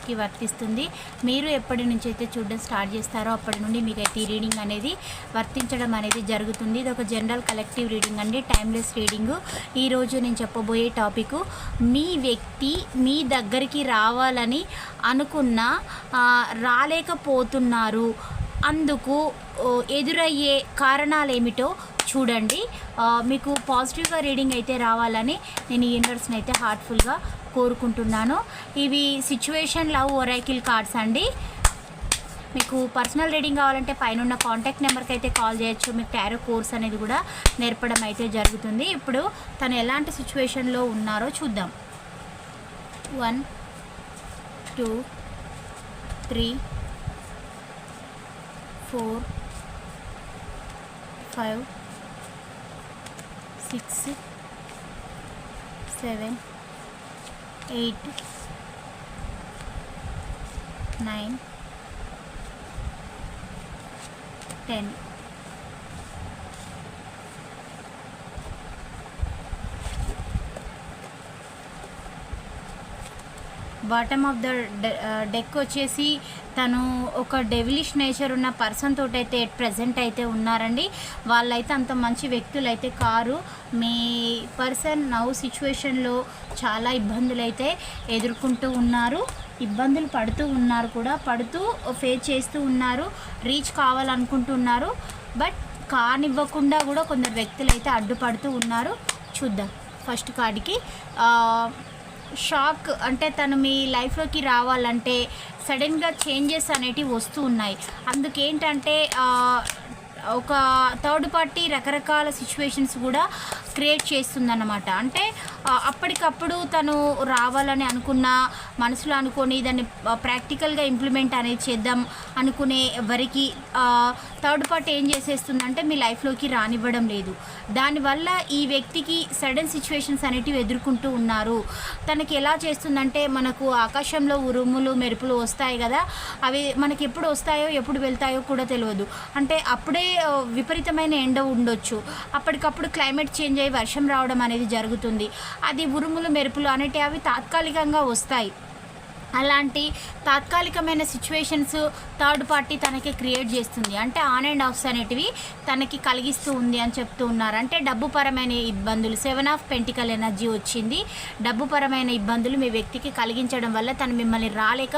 సిచ్యువేషన్స్కి వర్తిస్తుంది. మీరు ఎప్పటి నుంచి అయితే చూడడం స్టార్ట్ చేస్తారో అప్పటి నుండి మీకు అయితే ఈ రీడింగ్ అనేది వర్తించడం అనేది జరుగుతుంది. ఇది ఒక జనరల్ కలెక్టివ్ రీడింగ్ అండి. Timeless reading. ఈరోజు నేను చెప్పబోయే టాపిక్ మీ వ్యక్తి మీ దగ్గరికి రావాలని అనుకున్న రాలేకపోతున్నారు. అందుకు ఎదురయ్యే కారణాలు ఏమిటో చూడండి మీకు పాజిటివ్గా రీడింగ్ అయితే రావాలని నేను యూనివర్స్ని అయితే హార్ట్ఫుల్గా కోరుకుంటున్నాను. ఇవి సిచ్యువేషన్ లవ్ ఒరైకిల్ కార్డ్స్ అండి. మీకు పర్సనల్ రీడింగ్ కావాలంటే పైన ఉన్న కాంటాక్ట్ నెంబర్కి అయితే కాల్ చేయొచ్చు. మీకు టారో కోర్స్ అనేది కూడా నేర్పడం అయితే జరుగుతుంది. ఇప్పుడు తను ఎలాంటి సిచ్యువేషన్లో ఉన్నారో చూద్దాం. One two three four five six seven eight nine ten bottom of the deck వచ్చేసి తను ఒక డెవిలిష్ నేచర్ ఉన్న పర్సన్ తోటైతే అయితే ప్రజెంట్ అయితే ఉన్నారండి. వాళ్ళైతే అంత మంచి వ్యక్తులు అయితే కారు. మీ పర్సన్ నవ్వు సిచ్యువేషన్లో చాలా ఇబ్బందులు అయితే ఎదుర్కొంటూ ఉన్నారు. ఇబ్బందులు పడుతూ ఉన్నారు కూడా. పడుతూ ఫేస్ చేస్తూ ఉన్నారు. రీచ్ కావాలనుకుంటున్నారు. బట్ కానివ్వకుండా కూడా కొందరు వ్యక్తులు అయితే అడ్డుపడుతూ ఉన్నారు. చూద్దాం. ఫస్ట్ కార్డుకి షాక్ అంటే తను మీ లైఫ్లోకి రావాలంటే సడన్గా చేంజెస్ అనేటివి వస్తూ ఉన్నాయి. అందుకేంటంటే ఒక థర్డ్ పార్టీ రకరకాల సిచ్యువేషన్స్ కూడా క్రియేట్ చేస్తుందన్నమాట. అంటే అప్పటికప్పుడు తను రావాలని అనుకున్న మనసులో అనుకొని దాన్ని ప్రాక్టికల్గా ఇంప్లిమెంట్ అనేది చేద్దాం అనుకునే వరకు థర్డ్ పార్టీ ఏం చేసేస్తుందంటే మీ లైఫ్లోకి రానివ్వడం లేదు. దానివల్ల ఈ వ్యక్తికి సడన్ సిచ్యువేషన్స్ అనేటివి ఎదుర్కొంటూ ఉన్నారు. తనకి ఎలా చేస్తుందంటే మనకు ఆకాశంలో ఉరుములు మెరుపులు వస్తాయి కదా అవి మనకి ఎప్పుడు వస్తాయో ఎప్పుడు వెళ్తాయో కూడా తెలియదు. అంటే అప్పుడే విపరీతమైన ఎండ ఉండొచ్చు. అప్పటికప్పుడు క్లైమేట్ చేంజ్ అయ్యి వర్షం రావడం అనేది జరుగుతుంది. అది ఉరుములు మెరుపులు అనేటివి అవి తాత్కాలికంగా వస్తాయి. అలాంటి తాత్కాలికమైన సిచ్యువేషన్స్ థర్డ్ పార్టీ తనకి క్రియేట్ చేస్తుంది. అంటే ఆన్ అండ్ ఆఫ్స్ అనేటివి తనకి కలిగిస్తూ ఉంది అని చెప్తూ ఉన్నారు. అంటే డబ్బు పరమైన ఇబ్బందులు సెవెన్ ఆఫ్ పెంటికల్ ఎనర్జీ వచ్చింది. డబ్బు పరమైన ఇబ్బందులు మీ వ్యక్తికి కలిగించడం వల్ల తను మిమ్మల్ని రాలేక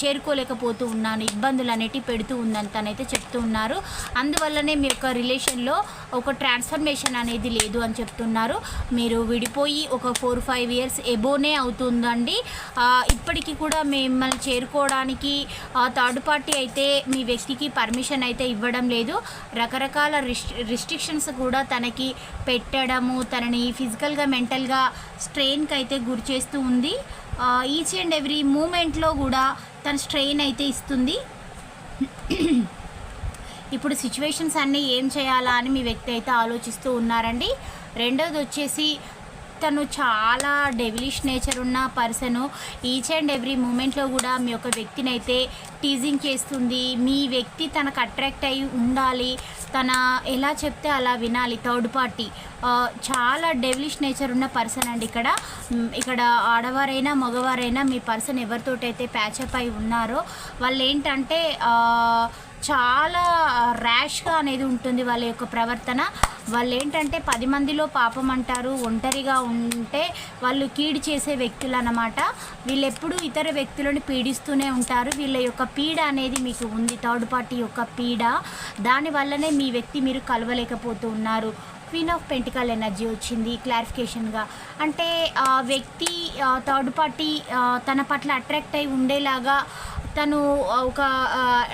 చేరుకోలేకపోతూ ఉన్నాను ఇబ్బందులు అనేటివి పెడుతూ ఉందని తనైతే చెప్తూ ఉన్నారు. అందువల్లనే మీ యొక్క రిలేషన్లో ఒక ట్రాన్స్ఫర్మేషన్ అనేది లేదు అని చెప్తున్నారు. మీరు విడిపోయి ఒక ఫోర్ ఫైవ్ ఇయర్స్ ఎబోనే అవుతుందండి. ఇప్పటికీ కూడా కూడా మిమ్మల్ని చేరుకోవడానికి థర్డ్ పార్టీ అయితే మీ వ్యక్తికి పర్మిషన్ అయితే ఇవ్వడం లేదు. రకరకాల రిస్ రిస్ట్రిక్షన్స్ కూడా తనకి పెట్టడము తనని ఫిజికల్గా మెంటల్గా స్ట్రెయిన్కి అయితే గురి చేస్తూ ఉంది. ఈచ్ అండ్ ఎవ్రీ మూమెంట్లో కూడా తన స్ట్రెయిన్ అయితే ఇస్తుంది. ఇప్పుడు సిచ్యువేషన్స్ అన్నీ ఏం చేయాలా అని మీ వ్యక్తి అయితే ఆలోచిస్తూ ఉన్నారండి. రెండోది వచ్చేసి తను చాలా డెవిలిష్ నేచర్ ఉన్న పర్సన్ ఈచ్ అండ్ ఎవ్రీ మూమెంట్లో కూడా మీ యొక్క వ్యక్తిని అయితే టీజింగ్ చేస్తుంది. మీ వ్యక్తి తనకు అట్రాక్ట్ అయి ఉండాలి. తన ఎలా చెప్తే అలా వినాలి. థర్డ్ పార్టీ చాలా డెవిలిష్ నేచర్ ఉన్న పర్సన్ అండి ఇక్కడ. ఇక్కడ ఆడవారైనా మగవారైనా మీ పర్సన్ ఎవరితోటైతే ప్యాచప్ అయి ఉన్నారో వాళ్ళు ఏంటంటే చాలా ర్యాష్గా అనేది ఉంటుంది వాళ్ళ యొక్క ప్రవర్తన. వాళ్ళు ఏంటంటే పది మందిలో పాపం అంటారు ఒంటరిగా ఉంటే వాళ్ళు కీడు చేసే వ్యక్తులు అన్నమాట వీళ్ళు ఎప్పుడూ ఇతర వ్యక్తులను పీడిస్తూనే ఉంటారు. వీళ్ళ యొక్క పీడ అనేది మీకు ఉంది థర్డ్ పార్టీ యొక్క పీడ. దానివల్లనే మీ వ్యక్తి మీరు కలవలేకపోతూ ఉన్నారు. క్వీన్ ఆఫ్ పెంటికల్ ఎనర్జీ వచ్చింది క్లారిఫికేషన్గా అంటే వ్యక్తి థర్డ్ పార్టీ తన పట్ల అట్రాక్ట్ అయి ఉండేలాగా తను ఒక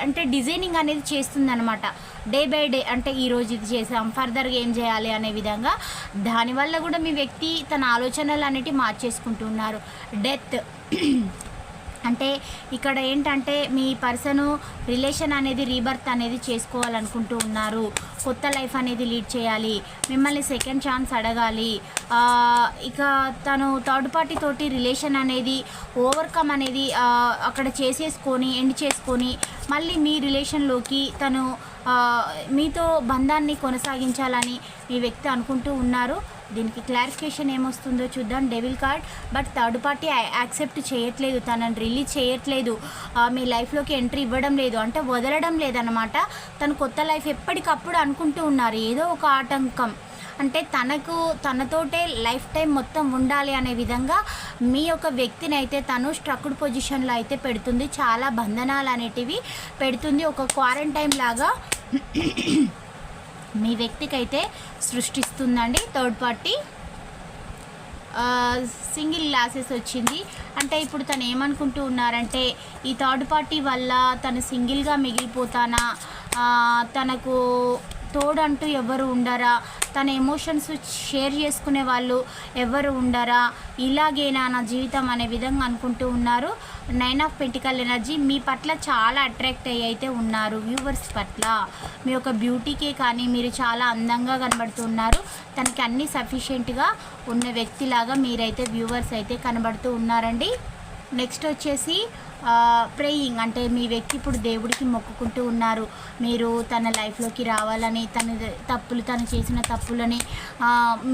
అంటే డిజైనింగ్ అనేది చేస్తుందనమాట డే బై డే అంటే ఈరోజు ఇది చేసాం ఫర్దర్గా ఏం చేయాలి అనే విధంగా. దానివల్ల కూడా మీ వ్యక్తి తన ఆలోచనలు అనేటివి మార్చేసుకుంటున్నారు. డెత్ అంటే ఇక్కడ ఏంటంటే మీ పర్సను రిలేషన్ అనేది రీబర్త్ అనేది చేసుకోవాలనుకుంటూ ఉన్నారు. కొత్త లైఫ్ అనేది లీడ్ చేయాలి. మిమ్మల్ని సెకండ్ ఛాన్స్ అడగాలి. ఇక తను థర్డ్ పార్టీ తోటి రిలేషన్ అనేది ఓవర్కమ్ అనేది అక్కడ చేసేసుకొని ఎండ్ చేసుకొని మళ్ళీ మీ రిలేషన్లోకి తను మీతో బంధాన్ని కొనసాగించాలని మీ వ్యక్తి అనుకుంటూ ఉన్నారు. దీనికి క్లారిఫికేషన్ ఏమొస్తుందో చూద్దాం. Devil card but third party accept చేయట్లేదు. తనని రిలీజ్ చేయట్లేదు. మీ లైఫ్లోకి ఎంట్రీ ఇవ్వడం లేదు. అంటే వదలడం లేదనమాట తను కొత్త లైఫ్ ఎప్పటికప్పుడు అనుకుంటూ ఉన్నారు. ఏదో ఒక ఆటంకం. అంటే తనకు తనతోటే లైఫ్ టైం మొత్తం ఉండాలి అనే విధంగా మీ యొక్క వ్యక్తిని అయితే తను స్ట్రక్డ్ పొజిషన్లో అయితే పెడుతుంది. చాలా బంధనాలు అనేటివి పెడుతుంది. ఒక క్వారంటైన్ లాగా మీ వ్యక్తికి అయితే సృష్టిస్తుందండి. Third party. సింగిల్ గ్లాసెస్ వచ్చింది. అంటే ఇప్పుడు తను ఏమనుకుంటూ ఉన్నారంటే ఈ థర్డ్ పార్టీ వల్ల తను సింగిల్గా మిగిలిపోతానా? తనకు తోడంటూ ఎవరు ఉండరా? తన ఎమోషన్స్ షేర్ చేసుకునే వాళ్ళు ఎవరు ఉండరా? ఇలాగేనా నా జీవితం అనే విధంగా అనుకుంటూ ఉన్నారు. నైన్ ఆఫ్ పెంటికల్ ఎనర్జీ మీ పట్ల చాలా అట్రాక్ట్ అయ్యి అయితే ఉన్నారు వ్యూవర్స్ పట్ల. మీ యొక్క బ్యూటీకే కానీ మీరు చాలా అందంగా కనబడుతున్నారు. తనకి అన్ని సఫిషియెంట్గా ఉన్న వ్యక్తిలాగా మీరైతే వ్యూవర్స్ అయితే కనబడుతూ ఉన్నారండి. నెక్స్ట్ వచ్చేసి ప్రేయింగ్ అంటే మీ వ్యక్తి ఇప్పుడు దేవుడికి మొక్కుకుంటూ ఉన్నారు. మీరు తన లైఫ్లోకి రావాలని తన తప్పులు తను చేసిన తప్పులని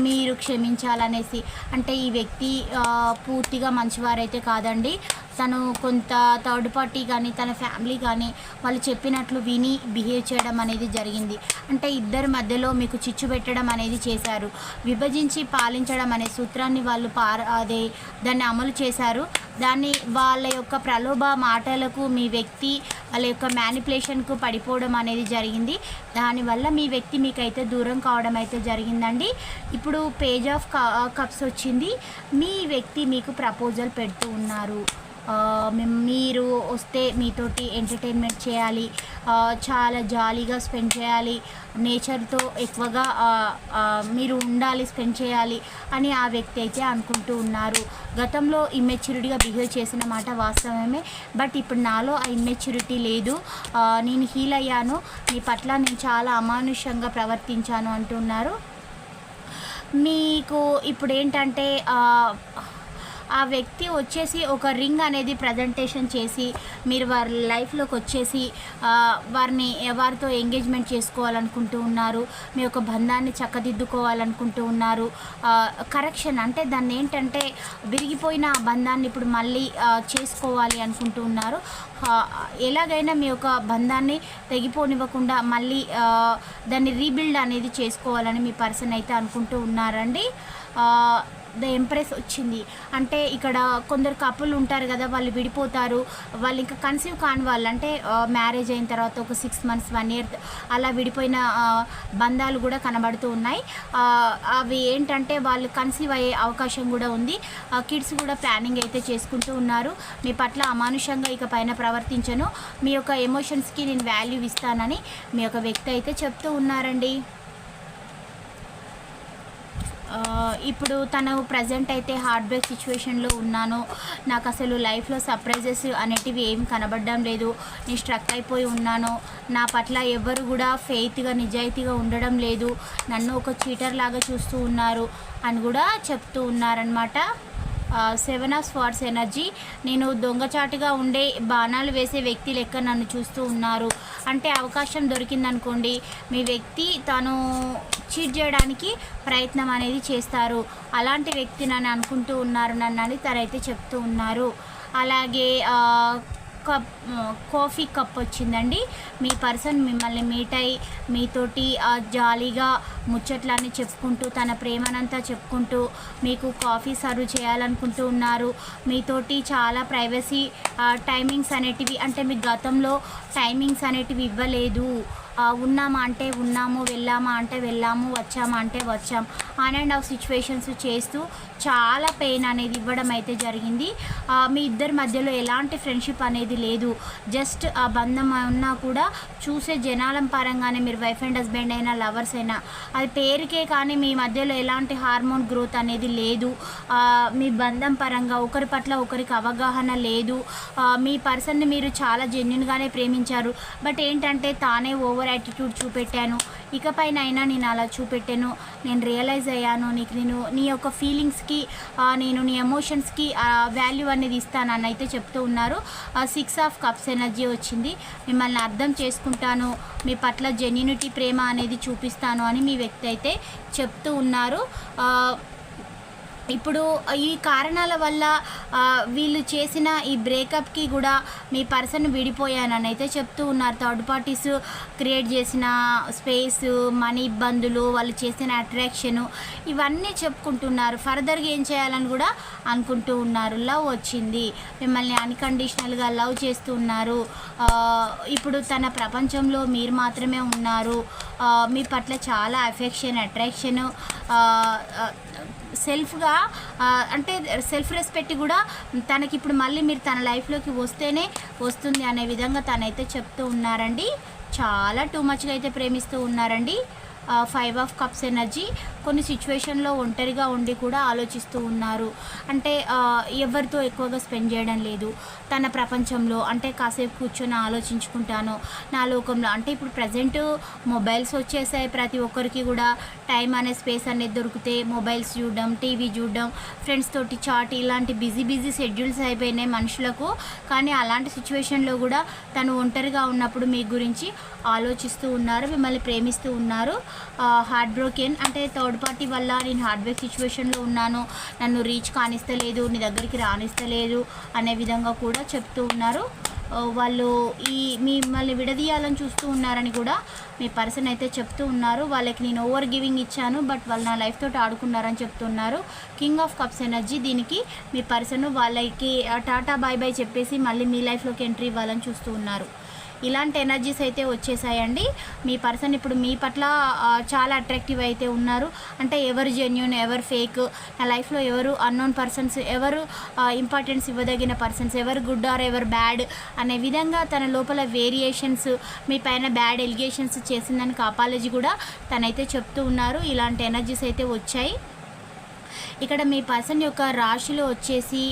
మీరు క్షమించాలనేసి. అంటే ఈ వ్యక్తి పూర్తిగా మంచివారైతే కాదండి. తను కొంత థర్డ్ పార్టీ కానీ తన ఫ్యామిలీ కానీ వాళ్ళు చెప్పినట్లు విని బిహేవ్ చేయడం అనేది జరిగింది. అంటే ఇద్దరి మధ్యలో మీకు చిచ్చు పెట్టడం అనేది చేశారు. విభజించి పాలించడం అనే సూత్రాన్ని వాళ్ళు పార అదే దాన్ని అమలు చేశారు. దాన్ని వాళ్ళ యొక్క ప్రలోభ మాటలకు మీ వ్యక్తి వాళ్ళ యొక్క మ్యానిపులేషన్కు పడిపోవడం అనేది జరిగింది. దానివల్ల మీ వ్యక్తి మీకైతే దూరం కావడం అయితే జరిగిందండి. ఇప్పుడు పేజ్ ఆఫ్ కప్స్ వచ్చింది. మీ వ్యక్తి మీకు ప్రపోజల్ పెడుతూ ఉన్నారు. మీరు వస్తే మీతోటి ఎంటర్టైన్మెంట్ చేయాలి. చాలా జాలీగా స్పెండ్ చేయాలి. నేచర్తో ఎక్కువగా మీరు ఉండాలి స్పెండ్ చేయాలి అని ఆ వ్యక్తి అయితే అనుకుంటూ ఉన్నారు. గతంలో ఇమ్మెచ్యూరిటీగా బిహేవ్ చేసిన మాట వాస్తవమే. బట్ ఇప్పుడు నాలో ఆ ఇమ్మెచ్యూరిటీ లేదు. నేను హీల్ అయ్యాను. మీ పట్ల నేను చాలా అమానుష్యంగా ప్రవర్తించాను అంటున్నారు. మీకు ఇప్పుడు ఏంటంటే ఆ, వ్యక్తి వచ్చేసి ఒక రింగ్ అనేది ప్రజెంటేషన్ చేసి మీరు వారి లైఫ్లోకి వచ్చేసి వారిని వారితో ఎంగేజ్మెంట్ చేసుకోవాలనుకుంటూ ఉన్నారు మీ యొక్క బంధాన్ని చక్కదిద్దుకోవాలనుకుంటూ ఉన్నారు కరెక్షన్ అంటే దాన్ని ఏంటంటే విరిగిపోయిన ఆ బంధాన్ని ఇప్పుడు మళ్ళీ చేసుకోవాలి అనుకుంటూ ఉన్నారు. ఎలాగైనా మీ యొక్క బంధాన్ని తెగిపోనివ్వకుండా మళ్ళీ దాన్ని రీబిల్డ్ అనేది చేసుకోవాలని మీ పర్సన్ అయితే అనుకుంటూ ఉన్నారండి. ద ఎంప్రెస్ వచ్చింది. అంటే ఇక్కడ కొందరు కపుల్ ఉంటారు కదా వాళ్ళు విడిపోతారు. వాళ్ళు ఇంకా కన్సీవ్ కాని వాళ్ళు. అంటే మ్యారేజ్ అయిన తర్వాత ఒక సిక్స్ మంత్స్ వన్ ఇయర్ అలా విడిపోయిన బంధాలు కూడా కనబడుతూ ఉన్నాయి. అవి ఏంటంటే వాళ్ళు కన్సీవ్ అయ్యే అవకాశం కూడా ఉంది. కిడ్స్ కూడా ప్లానింగ్ అయితే చేసుకుంటూ ఉన్నారు. మీ పట్ల అమానుషంగా ఇక పైన ప్రవర్తించను. మీ యొక్క ఎమోషన్స్కి నేను వాల్యూ ఇస్తానని మీ యొక్క వ్యక్తి అయితే చెప్తూ ఉన్నారండి. ఇప్పుడు తను ప్రజెంట్ అయితే హార్ట్ బ్రేక్ సిచ్యువేషన్లో ఉన్నాను. నాకు అసలు లైఫ్లో సర్ప్రైజెస్ అనేటివి ఏం కనబడడం లేదు. నేను స్ట్రక్ అయిపోయి ఉన్నాను. నా పట్ల ఎవరు కూడా ఫెయిత్గా నిజాయితీగా ఉండడం లేదు. నన్ను ఒక చీటర్ లాగా చూస్తూ ఉన్నారు అని కూడా చెప్తూ ఉన్నారనమాట సెవెన్ ఆఫ్ స్వార్డ్స్ ఎనర్జీ నేను దొంగచాటుగా ఉండే బాణాలు వేసే వ్యక్తి లెక్క నన్ను చూస్తూ ఉన్నారు. అంటే అవకాశం దొరికిందనుకోండి మీ వ్యక్తి తను చీట్ చేయడానికి ప్రయత్నం అనేది చేస్తారు. అలాంటి వ్యక్తి నన్ను అనుకుంటూ ఉన్నారు నన్ను అని తనైతే చెప్తూ ఉన్నారు. అలాగే కప్ కాఫీ కప్ వచ్చిందండి. మీ పర్సన్ మిమ్మల్ని మీట్ అయి మీతోటి ఆ జాలీగా ముచ్చట్లన్నీ చెప్పుకుంటూ తన ప్రేమనంతా చెప్పుకుంటూ మీకు కాఫీ సర్వ్ చేయాలనుకుంటూ ఉన్నారు. మీతోటి చాలా ప్రైవసీ టైమింగ్స్ అనేటివి అంటే మీ గతంలో టైమింగ్స్ అనేటివి ఇవ్వలేదు. ఉన్నామా అంటే ఉన్నాము వెళ్ళామా అంటే వెళ్ళాము వచ్చామా అంటే వచ్చాం ఆన్ అండ్ ఆఫ్ సిచ్యువేషన్స్ చేస్తూ చాలా పెయిన్ అనేది ఇవ్వడం అయితే జరిగింది. మీ ఇద్దరి మధ్యలో ఎలాంటి ఫ్రెండ్షిప్ అనేది లేదు. జస్ట్ ఆ బంధం ఉన్నా కూడా చూసే జనాలం పరంగానే మీరు వైఫ్ అండ్ హస్బెండ్ అయినా లవర్స్ అయినా అది పేరుకే కానీ మీ మధ్యలో ఎలాంటి హార్మోన్ గ్రోత్ అనేది లేదు. మీ బంధం పరంగా ఒకరి పట్ల ఒకరికి అవగాహన లేదు. మీ పర్సన్ని మీరు చాలా జెన్యున్గానే ప్రేమించారు. బట్ ఏంటంటే తానే ఓవర్ యాటిట్యూడ్ చూపెట్టాను. ఇకపైన అయినా నేను అలా చూపెట్టాను. నేను రియలైజ్ అయ్యాను. నీకు నేను నీ యొక్క ఫీలింగ్స్కి నేను నీ ఎమోషన్స్కి వాల్యూ అనేది ఇస్తానని అయితే చెప్తూ ఉన్నారు. సిక్స్ ఆఫ్ కప్స్ ఎనర్జీ వచ్చింది. మిమ్మల్ని అర్థం చేసుకుంటాను. మీ పట్ల జెన్యునిటీ ప్రేమ అనేది చూపిస్తాను అని మీ వ్యక్తి అయితే చెప్తూ ఉన్నారు. ఇప్పుడు ఈ కారణాల వల్ల వీళ్ళు చేసిన ఈ బ్రేకప్కి కూడా మీ పర్సన్ విడిపోయానని అయితే చెప్తూ ఉన్నారు. థర్డ్ పార్టీస్ క్రియేట్ చేసిన స్పేస్ మనీ ఇబ్బందులు వాళ్ళు చేసిన అట్రాక్షను ఇవన్నీ చెప్పుకుంటున్నారు. ఫర్దర్గా ఏం చేయాలని కూడా అనుకుంటూ ఉన్నారు. లవ్ వచ్చింది. మిమ్మల్ని అన్కండిషనల్గా లవ్ చేస్తూ ఉన్నారు. ఇప్పుడు తన ప్రపంచంలో మీరు మాత్రమే ఉన్నారు. మీ పట్ల చాలా అఫెక్షన్ అట్రాక్షన్ సెల్ఫ్గా అంటే సెల్ఫ్ రెస్పెక్ట్ కూడా తనకి ఇప్పుడు మళ్ళీ మీరు తన లైఫ్లోకి వస్తేనే వస్తుంది అనే విధంగా తనైతే చెప్తూ ఉన్నారండి. చాలా టూ మచ్గా అయితే ప్రేమిస్తూ ఉన్నారండి. ఫైవ్ ఆఫ్ కప్స్ ఎనర్జీ కొన్ని సిచ్యువేషన్లో ఒంటరిగా ఉండి కూడా ఆలోచిస్తూ ఉన్నారు. అంటే ఎవరితో ఎక్కువగా స్పెండ్ చేయడం లేదు. తన ప్రపంచంలో అంటే కాసేపు కూర్చొని ఆలోచించుకుంటాను. నా లోకంలో అంటే ఇప్పుడు ప్రజెంట్ మొబైల్స్ వచ్చేసాయి ప్రతి ఒక్కరికి కూడా. టైం అనే స్పేస్ అనేది దొరికితే మొబైల్స్ చూడడం టీవీ చూడడం ఫ్రెండ్స్ తోటి చాట్ ఇలాంటి బిజీ బిజీ షెడ్యూల్స్ అయిపోయినాయి మనుషులకు. కానీ అలాంటి సిచ్యువేషన్లో కూడా తను ఒంటరిగా ఉన్నప్పుడు మీ గురించి ఆలోచిస్తూ ఉన్నారు మిమ్మల్ని ప్రేమిస్తూ ఉన్నారు. హార్ట్ బ్రోకెన్ అంటే థర్డ్ పార్టీ వల్ల నేను హార్ట్ బ్రేక్ సిచ్యువేషన్లో ఉన్నాను. నన్ను రీచ్ కానిస్తలేదు నీ దగ్గరికి రానిస్తలేదు అనే విధంగా కూడా చెప్తూ ఉన్నారు. వాళ్ళు ఈ మిమ్మల్ని విడదీయాలని చూస్తూ ఉన్నారని కూడా మీ పర్సన్ అయితే చెప్తూ ఉన్నారు. వాళ్ళకి నేను ఓవర్ గివింగ్ ఇచ్చాను బట్ వాళ్ళు నా లైఫ్ తోటి ఆడుకున్నారని చెప్తున్నారు కింగ్ ఆఫ్ కప్స్ ఎనర్జీ దీనికి మీ పర్సన్ వాళ్ళకి టాటా బాయ్ బాయ్ చెప్పేసి మళ్ళీ మీ లైఫ్లోకి ఎంట్రీ ఇవ్వాలని చూస్తూ ఉన్నారు. ఇలాంటి ఎనర్జీస్ అయితే వచ్చేసాయండి. మీ పర్సన్ ఇప్పుడు మీ పట్ల చాలా అట్రాక్టివ్ అయితే ఉన్నారు. అంటే ఎవరు జెన్యున్ ఎవరు ఫేక్ నా లైఫ్లో ఎవరు అన్నోన్ పర్సన్స్ ఎవరు ఇంపార్టెన్స్ ఇవ్వదగిన పర్సన్స్ ఎవరు గుడ్ ఆర్ ఎవరు బ్యాడ్ అనే విధంగా తన లోపల వేరియేషన్స్ మీ పైన బ్యాడ్ ఎలిగేషన్స్ చేసిందానికి అపాలజీ కూడా తనైతే చెప్తూ ఉన్నారు. ఇలాంటి ఎనర్జీస్ అయితే వచ్చాయి. ఇక్కడ మీ పర్సన్ యొక్క రాశులు వచ్చేసి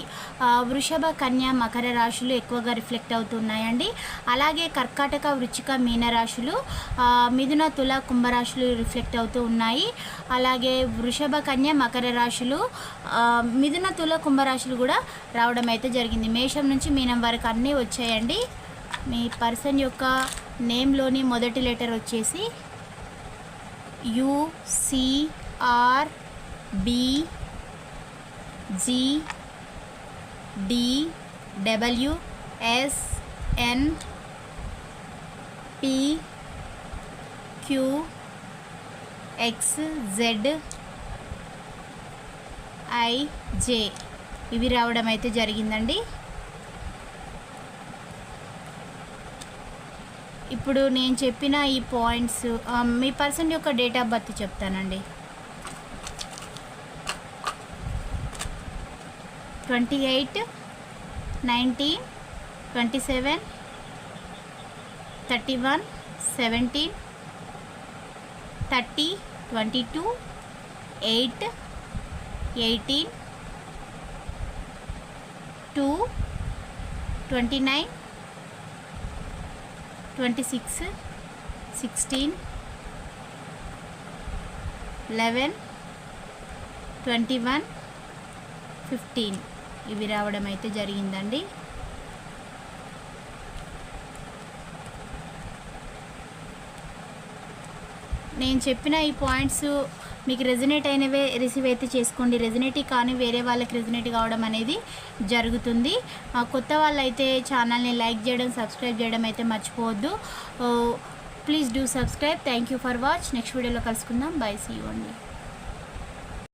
వృషభ కన్య మకర రాశులు ఎక్కువగా రిఫ్లెక్ట్ అవుతున్నాయండి. అలాగే కర్కాటక వృచ్చిక మీన రాశులు మిథున తుల కుంభరాశులు రిఫ్లెక్ట్ అవుతూ ఉన్నాయి. అలాగే వృషభ కన్య మకర రాశులు మిథున తుల కుంభరాశులు కూడా రావడం అయితే జరిగింది. మేషం నుంచి మీనం వరకు అన్నీ వచ్చాయండి. మీ పర్సన్ యొక్క నేమ్లోని మొదటి లెటర్ వచ్చేసి U C R B G D W S N P Q X Z I J. ఇవి రావడం అయితే జరిగిందండి. ఇప్పుడు నేను చెప్పిన ఈ పాయింట్స్ మీ పర్సన్ యొక్క డేట్ ఆఫ్ బర్త్ చెప్తానండి. 28 19 27 31 17 30 22 8 18 2 29 26 16 11 21 15 ఇవి రావడం అయితే జరిగిందండి. నేను చెప్పిన ఈ పాయింట్స్ మీకు రెజినేట్ అయినవే రిసీవ్ అయితే చేసుకోండి. రెజినేట్ కానీ వేరే వాళ్ళకి రెజినేట్ కావడం అనేది జరుగుతుంది. కొత్త వాళ్ళైతే ఛానల్ని లైక్ చేయడం సబ్స్క్రైబ్ చేయడం అయితే మర్చిపోవద్దు. Please do subscribe. Thank you for watch. Next వీడియోలో కలుసుకుందాం. బై. సీ అండి.